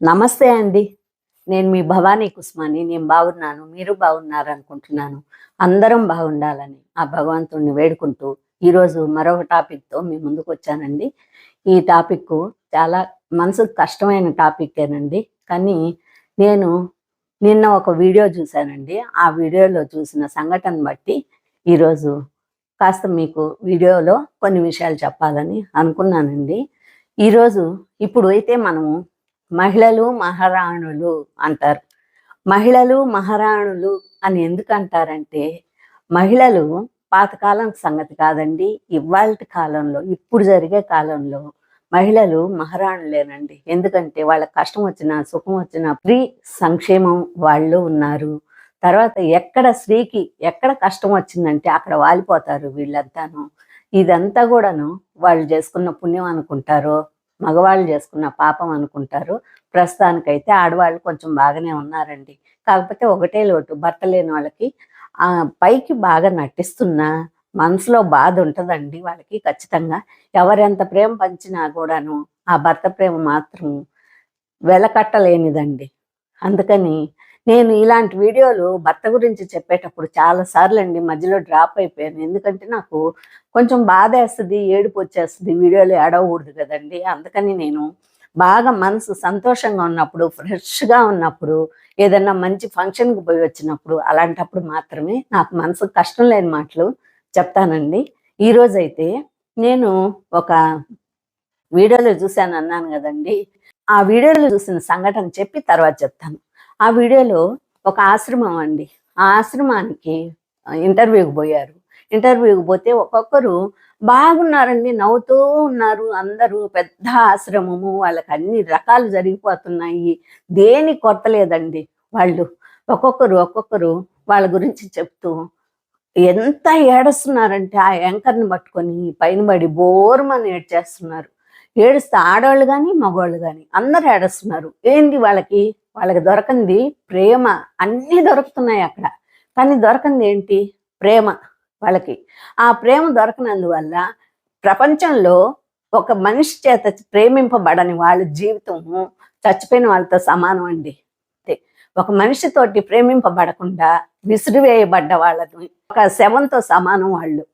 నమస్తే అండి. నేను మీ భవానీ కుస్మాని. నేను బాగున్నాను. మీరు బాగున్నారు అనుకుంటున్నాను. అందరం బాగుండాలని ఆ భగవంతుడిని వేడుకుంటూ ఈరోజు మరొక టాపిక్తో మీ ముందుకు వచ్చానండి. ఈ టాపిక్ చాలా మనసుకు కష్టమైన టాపిక్ేనండి కానీ నేను నిన్న ఒక వీడియో చూశానండి. ఆ వీడియోలో చూసిన సంఘటన బట్టి ఈరోజు కాస్త మీకు వీడియోలో కొన్ని విషయాలు చెప్పాలని అనుకున్నానండి. ఈరోజు ఇప్పుడు అయితే మనము మహిళలు మహారాణులు అంటారు. మహిళలు మహారాణులు అని ఎందుకు అంటారంటే మహిళలు పాతకాలం సంగతి కాదండి. ఇవాళ కాలంలో ఇప్పుడు జరిగే కాలంలో మహిళలు మహారాణులేనండి. ఎందుకంటే వాళ్ళ కష్టం వచ్చినా సుఖం వచ్చినా ప్రీ సంక్షేమం వాళ్ళు ఉన్నారు. తర్వాత ఎక్కడ స్త్రీకి ఎక్కడ కష్టం వచ్చిందంటే అక్కడ వాలిపోతారు వీళ్ళంతాను. ఇదంతా కూడాను వాళ్ళు చేసుకున్న పుణ్యం అనుకుంటారు మగవాళ్ళు చేసుకున్న పాపం అనుకుంటారు. ప్రస్తుతానికైతే ఆడవాళ్ళు కొంచెం బాగానే ఉన్నారండి. కాకపోతే ఒకటే లోటు భర్త లేని వాళ్ళకి ఆ పైకి బాగా నటిస్తున్నా మనసులో బాధ ఉంటుందండి వాళ్ళకి ఖచ్చితంగా. ఎవరెంత ప్రేమ పంచినా కూడాను ఆ భర్త ప్రేమ మాత్రం వెలకట్టలేనిదండి. అందుకని నేను ఇలాంటి వీడియోలు భర్త గురించి చెప్పేటప్పుడు చాలా సార్లు అండి మధ్యలో డ్రాప్ అయిపోయాను. ఎందుకంటే నాకు కొంచెం బాధ వేస్తుంది ఏడుపు వచ్చేస్తుంది వీడియోలు ఏడవకూడదు కదండి. అందుకని నేను బాగా మనసు సంతోషంగా ఉన్నప్పుడు ఫ్రెష్గా ఉన్నప్పుడు ఏదన్నా మంచి ఫంక్షన్కి పోయి వచ్చినప్పుడు అలాంటప్పుడు మాత్రమే నాకు మనసు కష్టం లేని మాటలు చెప్తానండి. ఈరోజైతే నేను ఒక వీడియోలో చూశాను అన్నాను కదండి. ఆ వీడియోలో చూసిన సంఘటన చెప్పి తర్వాత చెప్తాను. ఆ వీడియోలో ఒక ఆశ్రమం అండి. ఆ ఆశ్రమానికి ఇంటర్వ్యూకి పోయారు. ఇంటర్వ్యూకి పోతే ఒక్కొక్కరు బాగున్నారండి నవ్వుతూ ఉన్నారు. అందరూ పెద్ద ఆశ్రమము వాళ్ళకి అన్ని రకాలు జరిగిపోతున్నాయి. దేని కొరత లేదండి వాళ్ళు. ఒక్కొక్కరు ఒక్కొక్కరు వాళ్ళ గురించి చెప్తూ ఎంత ఏడుస్తున్నారంటే ఆ యాంకర్ని పట్టుకొని పైన పడి బోర్మని ఏడ్చేస్తున్నారు. ఏడుస్తే ఆడవాళ్ళు కానీ మగవాళ్ళు కానీ అందరు ఏడుస్తున్నారు. ఏంది వాళ్ళకి వాళ్ళకి దొరకంది ప్రేమ అన్నీ దొరుకుతున్నాయి అక్కడ. కానీ దొరకంది ఏంటి? ప్రేమ వాళ్ళకి. ఆ ప్రేమ దొరకనందువల్ల ప్రపంచంలో ఒక మనిషి చేత ప్రేమింపబడని వాళ్ళ జీవితము చచ్చిపోయిన వాళ్ళతో సమానం అండి. అంతే. ఒక మనిషితోటి ప్రేమింపబడకుండా విసిరివేయబడ్డ వాళ్ళని ఒక శవంతో సమానం వాళ్ళు.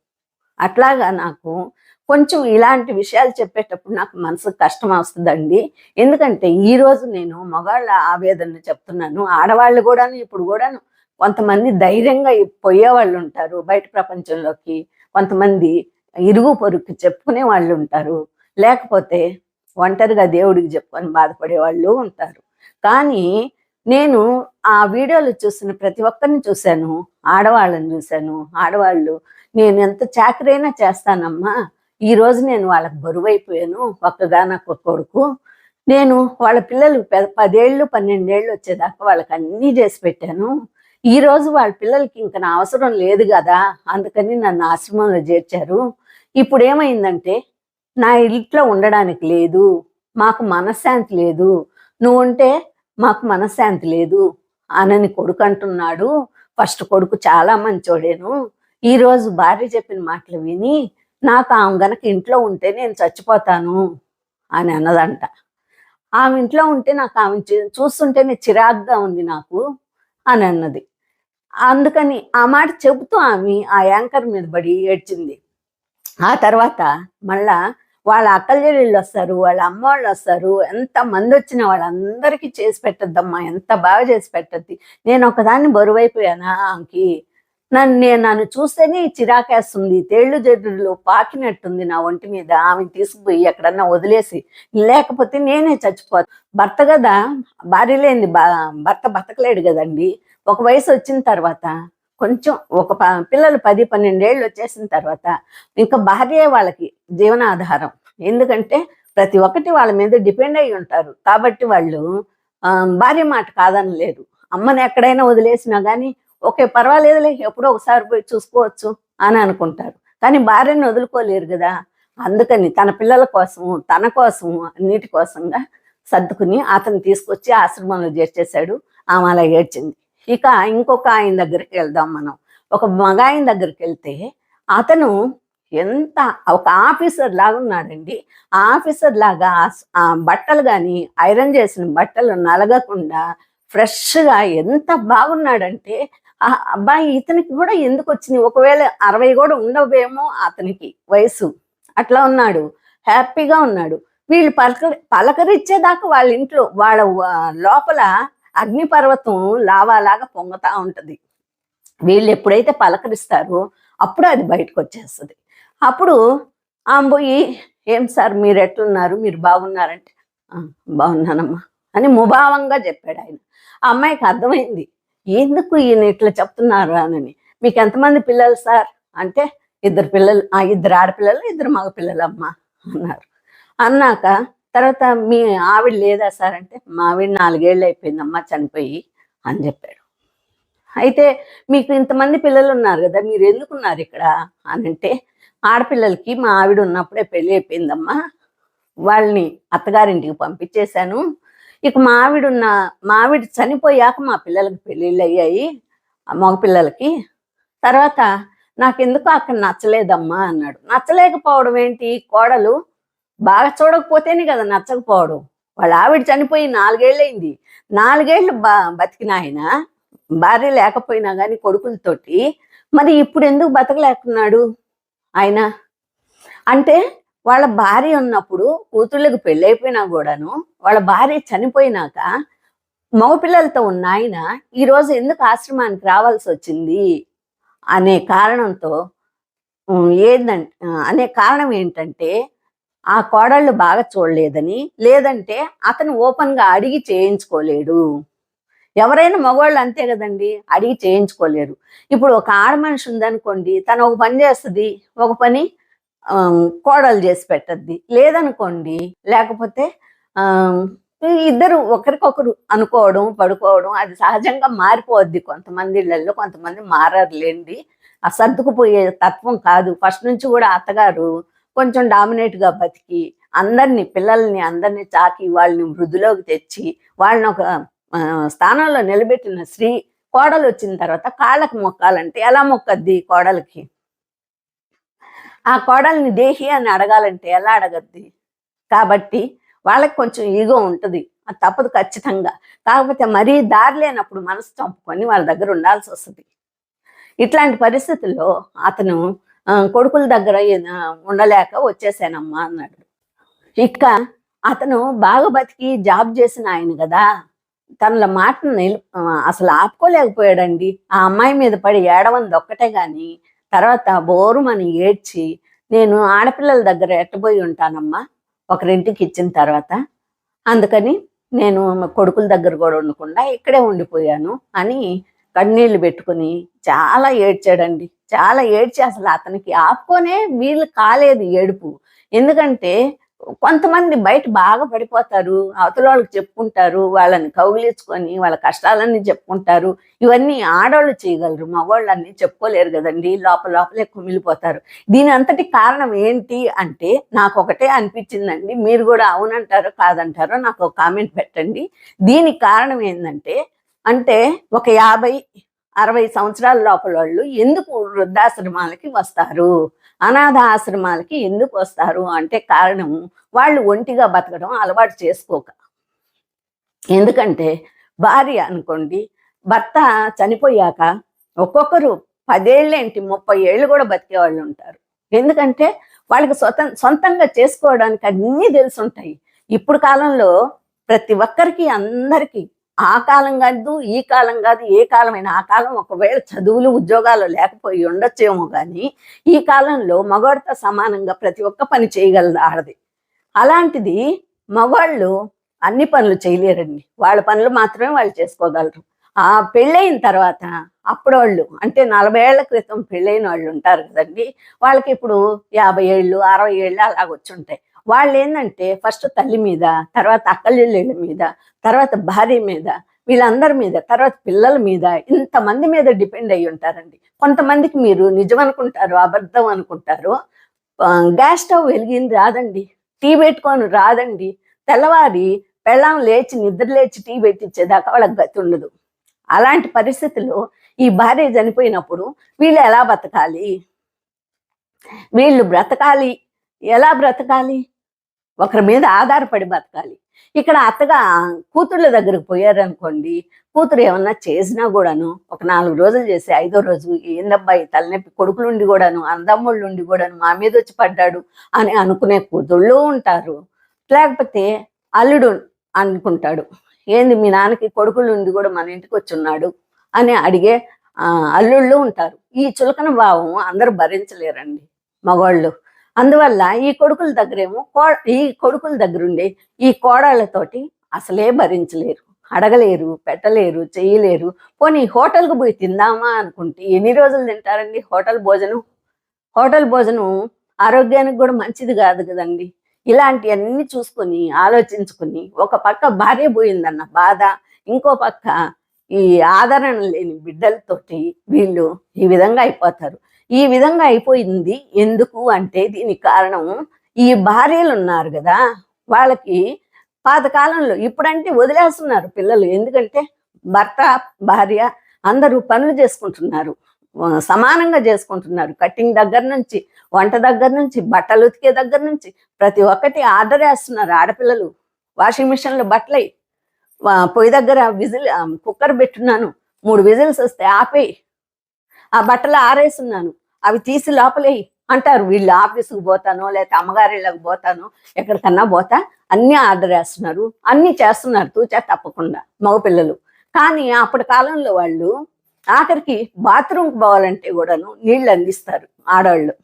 అట్లాగా నాకు కొంచెం ఇలాంటి విషయాలు చెప్పేటప్పుడు నాకు మనసు కష్టం వస్తుందండి. ఎందుకంటే ఈరోజు నేను మగాళ్ళ ఆవేదన చెప్తున్నాను. ఆడవాళ్ళు కూడాను ఇప్పుడు కూడాను కొంతమంది ధైర్యంగా పోయే వాళ్ళు ఉంటారు బయట ప్రపంచంలోకి. కొంతమంది ఇరుగు పొరుగు చెప్పుకునే వాళ్ళు ఉంటారు. లేకపోతే ఒంటరిగా దేవుడికి చెప్పుకొని బాధపడే వాళ్ళు ఉంటారు. కానీ నేను ఆ వీడియోలు చూసిన ప్రతి ఒక్కరిని చూశాను. ఆడవాళ్ళని చూశాను. ఆడవాళ్ళు నేను ఎంత చాకరైనా చేస్తానమ్మా. ఈ రోజు నేను వాళ్ళకి బరువైపోయాను ఒక్కగానొక్క కొడుకు. నేను వాళ్ళ పిల్లలు పదేళ్ళు పన్నెండేళ్ళు వచ్చేదాకా వాళ్ళకి అన్నీ చేసి పెట్టాను. ఈ రోజు వాళ్ళ పిల్లలకి ఇంకా నా అవసరం లేదు కదా అందుకని నన్ను ఆశ్రమంలో చేర్చారు. ఇప్పుడు ఏమైందంటే నా ఇంట్లో ఉండడానికి లేదు మాకు మనశ్శాంతి లేదు నువ్వు ఉంటే మాకు మనశ్శాంతి లేదు అనని కొడుకు అంటున్నాడు. ఫస్ట్ కొడుకు చాలా మంచోడేను. ఈ రోజు భార్య చెప్పిన మాటలు విని నాకు ఆమె గనక ఇంట్లో ఉంటే నేను చచ్చిపోతాను అని అన్నదంట. ఆమె ఇంట్లో ఉంటే నాకు ఆమె చూస్తుంటేనే చిరాగ్గా ఉంది నాకు అని అన్నది. అందుకని ఆ మాట చెబుతూ ఆమె ఆ యాంకర్ మీద పడి ఏడ్చింది. ఆ తర్వాత మళ్ళా వాళ్ళ అక్కల వస్తారు వాళ్ళ అమ్మ వాళ్ళు వస్తారు ఎంత మంది వచ్చిన వాళ్ళందరికీ చేసి పెట్టద్దమ్మా ఎంత బాగా చేసి పెట్టద్ది నేను ఒకదాన్ని బరువైపోయానా ఆమెకి నన్ను నేను నన్ను చూస్తేనే చిరాకేస్తుంది తేళ్ళు జడ్డులు పాకినట్టుంది నా ఒంటి మీద. ఆమె తీసుకుపోయి ఎక్కడన్నా వదిలేసి లేకపోతే నేనే చచ్చిపోతా. భర్త కదా భార్య లేని భర్త బతకలేడు కదండి ఒక వయసు వచ్చిన తర్వాత కొంచెం ఒక ప- పిల్లలు పది పన్నెండేళ్ళు వచ్చేసిన తర్వాత ఇంకా భార్య వాళ్ళకి జీవనాధారం. ఎందుకంటే ప్రతి ఒక్కటి వాళ్ళ మీద డిపెండ్ అయి ఉంటారు. కాబట్టి వాళ్ళు భార్య మాట కాదనలేరు. అమ్మని ఎక్కడైనా వదిలేసినా కానీ ఓకే పర్వాలేదులే ఎప్పుడో ఒకసారి పోయి చూసుకోవచ్చు అని అనుకుంటారు. కానీ భార్యను వదులుకోలేరు కదా. అందుకని తన పిల్లల కోసం తన కోసం అన్నిటి కోసంగా సర్దుకుని అతను తీసుకొచ్చి ఆశ్రమంలో చేర్చేశాడు. ఆమె అలా ఏడ్చింది. ఇక ఇంకొక ఆయన దగ్గరికి వెళ్దాం మనం. ఒక మగ ఆయన దగ్గరికి వెళ్తే అతను ఎంత ఒక ఆఫీసర్ లాగా ఉన్నాడండి. ఆ ఆఫీసర్ లాగా ఆ బట్టలు కానీ ఐరన్ చేసిన బట్టలు నలగకుండా ఫ్రెష్గా ఎంత బాగున్నాడంటే అబ్బాయి ఇతనికి కూడా ఎందుకు వచ్చినాయి ఒకవేళ అరవై కూడా ఉండవేమో అతనికి వయసు. అట్లా ఉన్నాడు. హ్యాపీగా ఉన్నాడు. వీళ్ళు పలక పలకరిచ్చేదాకా వాళ్ళ ఇంట్లో వాళ్ళ లోపల అగ్నిపర్వతం లావాలాగా పొంగతా ఉంటుంది. వీళ్ళు ఎప్పుడైతే పలకరిస్తారో అప్పుడు అది బయటకు వచ్చేస్తుంది. అప్పుడు ఆమె పోయి ఏం సార్ మీరు ఎట్లున్నారు? మీరు బాగున్నారంటే బాగున్నానమ్మా అని ముభావంగా చెప్పాడు ఆయన. ఆ అమ్మాయికి అర్థమైంది. ఎందుకు ఈయన ఇట్లా చెప్తున్నారు అని. మీకు ఎంతమంది పిల్లలు సార్? అంటే ఇద్దరు పిల్లలు ఆ ఇద్దరు ఆడపిల్లలు ఇద్దరు మగ పిల్లలు అమ్మా అన్నారు. అన్నాక తర్వాత మీ ఆవిడ లేదా సార్ అంటే మా ఆవిడ నాలుగేళ్ళు అయిపోయిందమ్మా చనిపోయి అని చెప్పాడు. అయితే మీకు ఇంతమంది పిల్లలు ఉన్నారు కదా మీరు ఎందుకున్నారు ఇక్కడ? అని అంటే ఆడపిల్లలకి మా ఆవిడ ఉన్నప్పుడే పెళ్ళి అయిపోయిందమ్మా. వాళ్ళని అత్తగారింటికి పంపించేశాను. ఇక మావిడున్న ఆవిడ ఉన్న చనిపోయాక మా పిల్లలకి పెళ్ళిళ్ళు అయ్యాయి మగపిల్లలకి మగ పిల్లలకి. తర్వాత నాకెందుకు అక్కడ నచ్చలేదమ్మా అన్నాడు. నచ్చలేకపోవడం ఏంటి? కోడలు బాగా చూడకపోతేనే కదా నచ్చకపోవడం. వాళ్ళ ఆవిడ చనిపోయి నాలుగేళ్ళయింది. నాలుగేళ్ళు బా బతికిన ఆయన భార్య లేకపోయినా కానీ కొడుకులతోటి. మరి ఇప్పుడు ఎందుకు బతకలేకున్నాడు ఆయన? అంటే వాళ్ళ భార్య ఉన్నప్పుడు కూతుళ్ళకి పెళ్ళైపోయినా కూడాను వాళ్ళ భార్య చనిపోయినాక మగపిల్లలతో ఉన్న ఆయన ఈరోజు ఎందుకు ఆశ్రమానికి రావాల్సి వచ్చింది అనే కారణంతో ఏందంటే అనే కారణం ఏంటంటే ఆ కోడళ్ళు బాగా చూడలేదని లేదంటే అతను ఓపెన్గా అడిగి చేయించుకోలేడు. ఎవరైనా మగవాళ్ళు అంతే కదండి అడిగి చేయించుకోలేరు. ఇప్పుడు ఒక ఆడ మనిషి ఉందనుకోండి తను ఒక పని చేస్తుంది. ఒక పని కోడలు చేసి పెట్టద్ది. లేదనుకోండి లేకపోతే ఇద్దరు ఒకరికొకరు అనుకోవడం పడుకోవడం అది సహజంగా మారిపోద్ది కొంతమంది ఇళ్ళల్లో కొంతమంది మారర్లేండి. ఆ సర్దుకుపోయే తత్వం కాదు. ఫస్ట్ నుంచి కూడా అత్తగారు కొంచెం డామినేట్గా బతికి అందరినీ పిల్లల్ని అందరినీ చాకి వాళ్ళని వృద్ధిలోకి తెచ్చి వాళ్ళని ఒక స్థానంలో నిలబెట్టిన స్త్రీ కోడలు వచ్చిన తర్వాత కాళ్ళకు మొక్కాలంటే ఎలా మొక్కద్ది కోడలకి? ఆ కోడల్ని దేహి అని అడగాలంటే ఎలా అడగద్ది? కాబట్టి వాళ్ళకి కొంచెం ఈగో ఉంటుంది. అది తప్పదు ఖచ్చితంగా. కాకపోతే మరీ దారి లేనప్పుడు మనసు చంపుకొని వాళ్ళ దగ్గర ఉండాల్సి వస్తుంది. ఇట్లాంటి పరిస్థితుల్లో అతను కొడుకుల దగ్గర ఉండలేక వచ్చేసానమ్మా అన్నాడు. ఇక అతను బాగా బతికి జాబ్ చేసిన ఆయన కదా. తనల మాటను నిలు అసలు ఆపుకోలేకపోయాడండి. ఆ అమ్మాయి మీద పడి ఏడవంది ఒక్కటే కానీ తర్వాత బోరుమని ఏడ్చి నేను ఆడపిల్లల దగ్గర ఎట్టబోయి ఉంటానమ్మా. ఒకరింటికి ఇచ్చిన తర్వాత అందుకని నేను కొడుకుల దగ్గర కూడా ఉండకుండా ఇక్కడే ఉండిపోయాను అని కన్నీళ్ళు పెట్టుకుని చాలా ఏడ్చాడండి. చాలా ఏడ్చి అసలు అతనికి ఆపుకొనే వీళ్ళు కాలేదు ఏడుపు. ఎందుకంటే కొంతమంది బయట బాగా పడిపోతారు అవతల వాళ్ళకి చెప్పుకుంటారు వాళ్ళని కౌగిలించుకొని వాళ్ళ కష్టాలన్నీ చెప్పుకుంటారు. ఇవన్నీ ఆడవాళ్ళు చేయగలరు మగవాళ్ళు అన్నీ చెప్పుకోలేరు కదండి. లోపల లోపలే కుమిలిపోతారు. దీని అంతటి కారణం ఏంటి అంటే నాకు ఒకటే అనిపించిందండి. మీరు కూడా అవునంటారో కాదంటారో నాకు ఒక కామెంట్ పెట్టండి. దీనికి కారణం ఏంటంటే అంటే ఒక యాభై అరవై సంవత్సరాల లోపల వాళ్ళు ఎందుకు వృద్ధాశ్రమాలకి వస్తారు? అనాథ ఆశ్రమాలకి ఎందుకు వస్తారు అంటే కారణం వాళ్ళు ఒంటిగా బతకడం అలవాటు చేసుకోక. ఎందుకంటే భార్య అనుకోండి భర్త చనిపోయాక ఒక్కొక్కరు పదేళ్ళేంటి ముప్పై ఏళ్ళు కూడా బతికే వాళ్ళు ఉంటారు. ఎందుకంటే వాళ్ళకి స్వతం సొంతంగా చేసుకోవడానికి అన్నీ తెలుసుంటాయి. ఇప్పుడు కాలంలో ప్రతి ఒక్కరికి అందరికీ ఆ కాలం కాదు ఈ కాలం కాదు ఏ కాలమైనా ఆ కాలం ఒకవేళ చదువులు ఉద్యోగాలు లేకపోయి ఉండొచ్చేమో కానీ ఈ కాలంలో మగవాడితో సమానంగా ప్రతి ఒక్క పని చేయగలదు ఆడది. అలాంటిది మగవాళ్ళు అన్ని పనులు చేయలేరండి. వాళ్ళ పనులు మాత్రమే వాళ్ళు చేసుకోగలరు. ఆ పెళ్ళైన తర్వాత అప్పుడు వాళ్ళు అంటే నలభై ఏళ్ళ క్రితం పెళ్ళైన వాళ్ళు ఉంటారు కదండి వాళ్ళకి ఇప్పుడు యాభై ఏళ్ళు అరవై ఏళ్ళు అలాగొచ్చుంటాయి. వచ్చి ఉంటాయి వాళ్ళు ఏంటంటే ఫస్ట్ తల్లి మీద తర్వాత అక్కచెల్లెళ్ళ మీద తర్వాత భార్య మీద వీళ్ళందరి మీద తర్వాత పిల్లల మీద ఇంతమంది మీద డిపెండ్ అయి ఉంటారండి. కొంతమందికి మీరు నిజం అనుకుంటారు అబద్ధం అనుకుంటారు. గ్యాస్ స్టవ్ వెలిగింది రాదండి. టీ పెట్టుకొని రాదండి. తెల్లవారి పెళ్ళం లేచి నిద్ర లేచి టీ పెట్టించేదాకా వాళ్ళకి గతి ఉండదు. అలాంటి పరిస్థితుల్లో ఈ భార్య చనిపోయినప్పుడు వీళ్ళు ఎలా బతకాలి? వీళ్ళు బ్రతకాలి? ఎలా బ్రతకాలి? ఒకరి మీద ఆధారపడి బతకాలి. ఇక్కడ అత్తగా కూతుళ్ళ దగ్గరకు పోయారనుకోండి కూతురు ఏమన్నా చేసినా కూడాను ఒక నాలుగు రోజులు చేసి ఐదో రోజు ఏందబ్బాయి తలనొప్పి కొడుకులుండి కూడాను అందమ్ముళ్ళుండి కూడాను మా మీద వచ్చి పడ్డాడు అని అనుకునే కూతుళ్ళు ఉంటారు. లేకపోతే అల్లుడు అనుకుంటాడు ఏంది మీ నాన్నకి కొడుకులు ఉండి కూడా మన ఇంటికి వచ్చి ఉన్నాడు? అని అడిగే ఆ, అల్లుళ్ళు ఉంటారు. ఈ చులకన భావం అందరూ భరించలేరండి మగవాళ్ళు. అందువల్ల ఈ కొడుకుల దగ్గరేమో కో ఈ కొడుకుల దగ్గరుండే ఈ కోడళ్ళతోటి అసలే భరించలేరు అడగలేరు పెట్టలేరు చేయలేరు. పోనీ హోటల్కు పోయి తిందామా అనుకుంటే ఎన్ని రోజులు తింటారండి హోటల్ భోజనం? హోటల్ భోజనం ఆరోగ్యానికి కూడా మంచిది కాదు కదండి. ఇలాంటివన్నీ చూసుకొని ఆలోచించుకొని ఒక పక్క భార్య పోయిందన్న బాధ ఇంకో పక్క ఈ ఆదరణ లేని బిడ్డలతోటి వీళ్ళు ఈ విధంగా అయిపోతారు. ఈ విధంగా అయిపోయింది. ఎందుకు అంటే దీనికి కారణం ఈ భార్యలు ఉన్నారు కదా వాళ్ళకి పాతకాలంలో ఇప్పుడంటే వదిలేస్తున్నారు పిల్లలు. ఎందుకంటే భర్త భార్య అందరూ పనులు చేసుకుంటున్నారు. సమానంగా చేసుకుంటున్నారు. కటింగ్ దగ్గర నుంచి వంట దగ్గర నుంచి బట్టలు ఉతికే దగ్గర నుంచి ప్రతి ఒక్కటి ఆర్డర్ వేస్తున్నారు ఆడపిల్లలు. వాషింగ్ మిషన్లో బట్టలై పొయ్యి దగ్గర విజిల్ కుక్కర్ పెట్టున్నాను. మూడు విజిల్స్ వస్తే ఆపేయి. ఆ బట్టలు ఆరేస్తున్నాను అవి తీసి లోపలేయి అంటారు. వీళ్ళు ఆఫీసుకు పోతానో లేకపోతే అమ్మగారిళ్ళకి పోతానో ఎక్కడికన్నా పోతా అన్నీ ఆర్డర్ వేస్తున్నారు. అన్నీ చేస్తున్నారు తూచా తప్పకుండా మగపిల్లలు కానీ అప్పటి కాలంలో వాళ్ళు ఆఖరికి బాత్రూమ్కి పోవాలంటే కూడాను నీళ్ళు అందిస్తారు ఆడవాళ్ళు.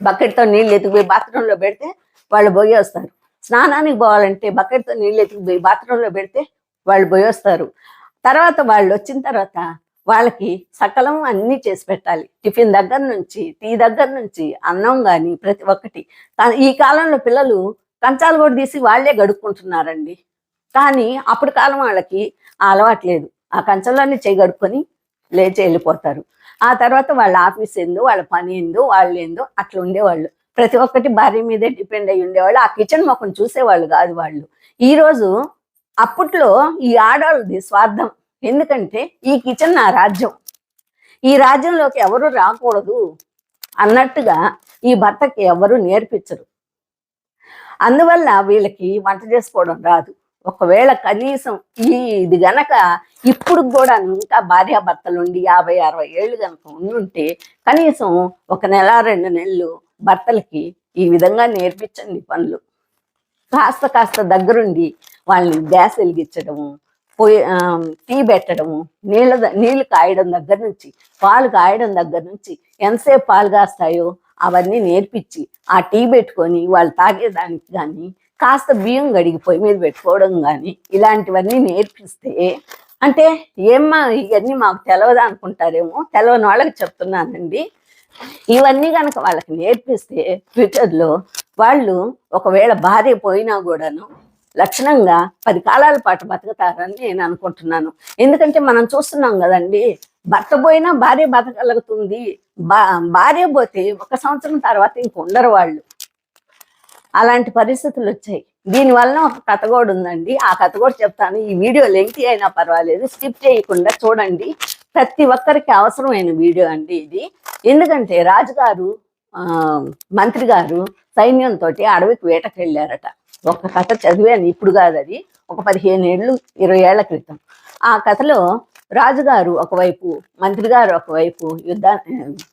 బకెట్తో నీళ్ళు ఎత్తుకుపోయి బాత్రూంలో పెడితే వాళ్ళు పోయి వస్తారు. స్నానానికి పోవాలంటే బకెట్తో నీళ్ళు ఎత్తుకుపోయి బాత్రూంలో పెడితే వాళ్ళు పోయేస్తారు తర్వాత వాళ్ళు వచ్చిన తర్వాత వాళ్ళకి సకలం అన్నీ చేసి పెట్టాలి. టిఫిన్ దగ్గర నుంచి టీ దగ్గర నుంచి అన్నం కానీ ప్రతి ఒక్కటి. ఈ కాలంలో పిల్లలు కంచాలు కూడా తీసి వాళ్ళే గడుక్కుంటున్నారండి కానీ అప్పుడు కాలం వాళ్ళకి అలవాట్లేదు అలవాటు లేదు. ఆ కంచంలోనే చేయి గడుపుకొని లేచి వెళ్ళిపోతారు. ఆ తర్వాత వాళ్ళ ఆఫీస్ ఏందో వాళ్ళ పని ఏందో వాళ్ళు ఏందో అట్లా ఉండేవాళ్ళు. ప్రతి ఒక్కటి భార్య మీదే డిపెండ్ అయ్యి ఉండేవాళ్ళు. ఆ కిచెన్ మొక్కను చూసేవాళ్ళు కాదు వాళ్ళు. ఈరోజు అప్పట్లో ఈ ఆడవాళ్ళది స్వార్థం. ఎందుకంటే ఈ కిచెన్ నా రాజ్యం. ఈ రాజ్యంలోకి ఎవరు రాకూడదు అన్నట్టుగా ఈ భర్తకి ఎవరు నేర్పించరు. అందువల్ల వీళ్ళకి వంట చేసుకోవడం రాదు. ఒకవేళ కనీసం ఈ ఇది గనక ఇప్పుడు కూడా ఇంకా భార్యాభర్తలు ఉండి యాభై అరవై ఏళ్ళు కనుక ఉండుంటే కనీసం ఒక నెల రెండు నెలలు భర్తలకి ఈ విధంగా నేర్పించండి పనులు. కాస్త కాస్త దగ్గరుండి వాళ్ళని గ్యాస్ వెలిగించడము పోయి టీ పెట్టడము నీళ్ళ నీళ్ళు కాయడం దగ్గర నుంచి పాలు కాయడం దగ్గర నుంచి ఎంతసేపు పాలు కాస్తాయో అవన్నీ నేర్పించి ఆ టీ పెట్టుకొని వాళ్ళు తాగేదానికి కానీ కాస్త బియ్యం గడిగి పొయ్యి మీద పెట్టుకోవడం కానీ ఇలాంటివన్నీ నేర్పిస్తే అంటే ఏమ్మా ఇవన్నీ మాకు తెలవదా అనుకుంటారేమో తెలవని వాళ్ళకి చెప్తున్నానండి. ఇవన్నీ కనుక వాళ్ళకి నేర్పిస్తే ఫ్యూచర్లో వాళ్ళు ఒకవేళ భార్య పోయినా కూడాను లక్షణంగా పది కాలాల పాటు బతుకుతారని నేను అనుకుంటున్నాను. ఎందుకంటే మనం చూస్తున్నాం కదండి భర్త పోయినా భార్య బతకలుగుతుంది బా భార్య పోతే ఒక సంవత్సరం తర్వాత ఇంక ఉండరు వాళ్ళు. అలాంటి పరిస్థితులు వచ్చాయి. దీనివల్ల ఒక కథ కూడా ఉందండి. ఆ కథ కూడా చెప్తాను. ఈ వీడియో లెంగ్తీ అయినా పర్వాలేదు. స్కిప్ చేయకుండా చూడండి. ప్రతి ఒక్కరికి అవసరమైన వీడియో అండి ఇది. ఎందుకంటే రాజుగారు మంత్రి గారు సైన్యంతో అడవికి వేటకు వెళ్ళారట ఒక కథ చదివాను ఇప్పుడు కాదు అది. ఒక పదిహేను ఏళ్ళు ఇరవై ఏళ్ళ క్రితం. ఆ కథలో రాజుగారు ఒకవైపు మంత్రి గారు ఒకవైపు యుద్ధ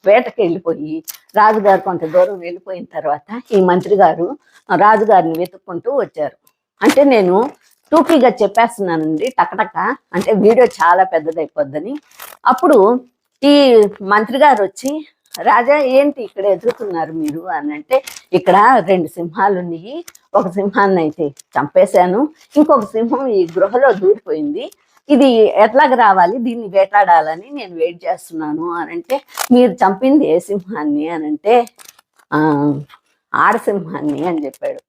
వేటకి వెళ్ళిపోయి రాజుగారు కొంత దూరం వెళ్ళిపోయిన తర్వాత ఈ మంత్రి గారు రాజుగారిని వెతుక్కుంటూ వచ్చారు. అంటే నేను టూకీగా చెప్పేస్తున్నానండి టకటక. అంటే వీడియో చాలా పెద్దదైపోద్దని. అప్పుడు ఈ మంత్రి గారు వచ్చి రాజా ఏంటి ఇక్కడ ఎదుగుతున్నారు మీరు? అని అంటే ఇక్కడ రెండు సింహాలు ఉన్నాయి ఒక సింహాన్ని అయితే చంపేశాను. ఇంకొక సింహం ఈ గృహలో దూరిపోయింది. ఇది ఎట్లాగ రావాలి? దీన్ని వేటాడాలని నేను వెయిట్ చేస్తున్నాను అని అంటే మీరు చంపింది ఏ సింహాన్ని అని అంటే ఆడసింహాన్ని అని చెప్పాడు.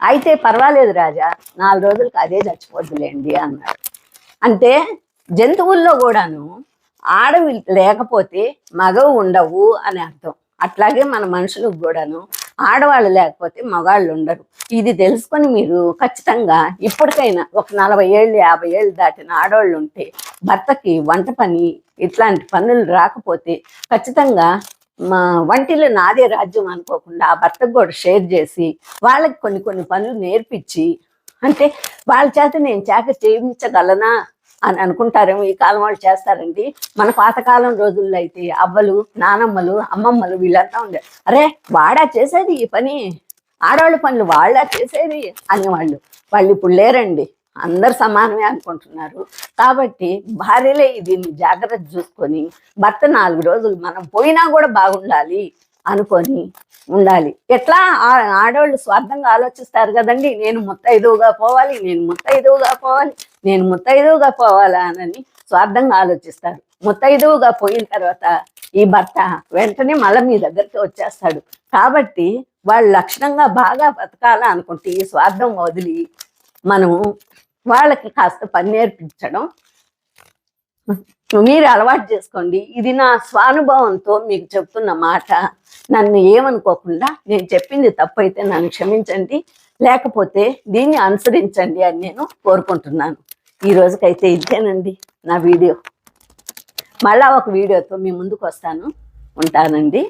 అయితే పర్వాలేదు రాజా నాలుగు రోజులకు అదే చచ్చిపోద్దులేండి అన్నాడు. అంటే జంతువుల్లో కూడాను ఆడవి లేకపోతే మగవు ఉండవు అని అర్థం. అట్లాగే మన మనుషులకు కూడాను ఆడవాళ్ళు లేకపోతే మగాళ్ళు ఉండరు. ఇది తెలుసుకొని మీరు ఖచ్చితంగా ఇప్పటికైనా ఒక నలభై ఏళ్ళు యాభై ఏళ్ళు దాటిన ఆడవాళ్ళు ఉంటే భర్తకి వంట పని ఇట్లాంటి పనులు రాకపోతే ఖచ్చితంగా మా వంటిలో నాదే రాజ్యం అనుకోకుండా ఆ భర్తకు కూడా షేర్ చేసి వాళ్ళకి కొన్ని కొన్ని పనులు నేర్పించి అంటే వాళ్ళ చేత నేను చేక చేయించగలనా? అని అనుకుంటారేమో ఈ కాలం వాళ్ళు చేస్తారండి. మన పాతకాలం రోజుల్లో అయితే అవ్వలు నానమ్మలు అమ్మమ్మలు వీళ్ళంతా ఉండే అరే వాడా చేసేది ఈ పని? ఆడవాళ్ళ పనులు వాళ్ళ చేసేది? అనేవాళ్ళు. వాళ్ళు ఇప్పుడు లేరండి. అందరు సమానమే అనుకుంటున్నారు. కాబట్టి భార్యలే దీన్ని జాగ్రత్త చూసుకొని భర్త నాలుగు రోజులు మనం పోయినా కూడా బాగుండాలి అనుకొని ఉండాలి. ఎట్లా? ఆడవాళ్ళు స్వార్థంగా ఆలోచిస్తారు కదండి. నేను ముత్తైదువుగా పోవాలి నేను ముత్తైదువుగా పోవాలి. నేను ముత్తైదువుగా పోవాలా అని స్వార్థంగా ఆలోచిస్తారు ముత్తైదువుగా పోయిన తర్వాత ఈ భర్త వెంటనే మళ్ళీ మీ దగ్గరికి వచ్చేస్తాడు. కాబట్టి వాళ్ళు లక్షణంగా బాగా బతకాలా అనుకుంటే ఈ స్వార్థం వదిలి మనము వాళ్ళకి కాస్త పని నేర్పించడం మీరు అలవాటు చేసుకోండి. ఇది నా స్వానుభవంతో మీకు చెప్తున్న మాట. నన్ను ఏమనుకోకుండా నేను చెప్పింది తప్పైతే నన్ను క్షమించండి. లేకపోతే దీన్ని అనుసరించండి అని నేను కోరుకుంటున్నాను. ఈ రోజుకైతే ఇదేనండి నా వీడియో. మళ్ళా ఒక వీడియోతో మీ ముందుకు వస్తాను ఉంటానండి.